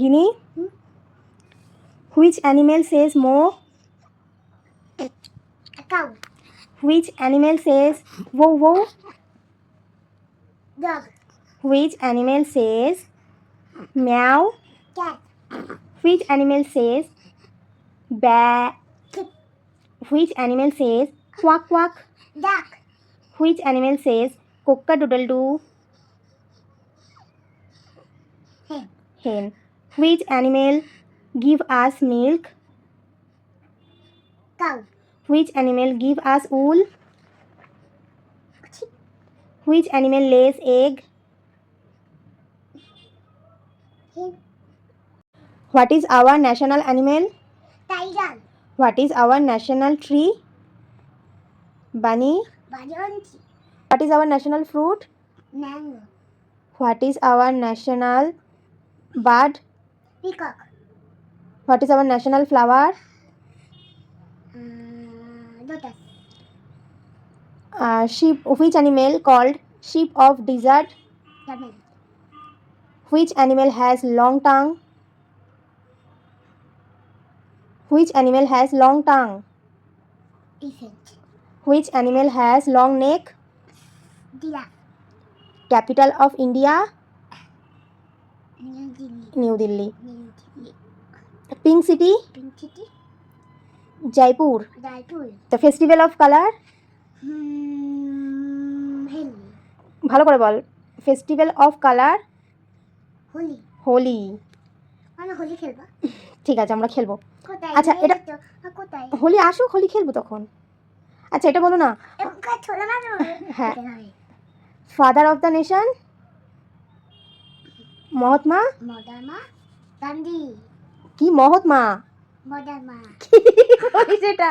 Guinea hmm? Which animal Sage Md cow, which animal Sage whoa whoa dog, which animal says meow cat, which animal says ba kid, which animal says quack quack duck, which animal says coca doodle doo hen, hen which animal give us milk? Cow, which animal give us wool? Which animal lays egg? What is our national animal? Tiger, what is our national tree? Bunny. Banyanti, what is our national fruit? Mango, what is our national bird peacock, what is our national flower. Uh, lotus, uh, sheep which animal called sheep of desert? Camel, which animal has long tongue? Which animal has long tongue? Elephant, which animal has long neck? Giraffe, capital of india New Delhi pink city Jaipur the festival of colour ভালো করে বল। Festival of colour Holi. Holi. খেলব। ঠিক আছে আমরা খেলব। আচ্ছা এটা হোলি আসুক হোলি খেলব তখন। আচ্ছা এটা বলো না। হ্যাঁ। Father of the nation Mahatma Gandhi. কি মহাত্মা কি সেটা?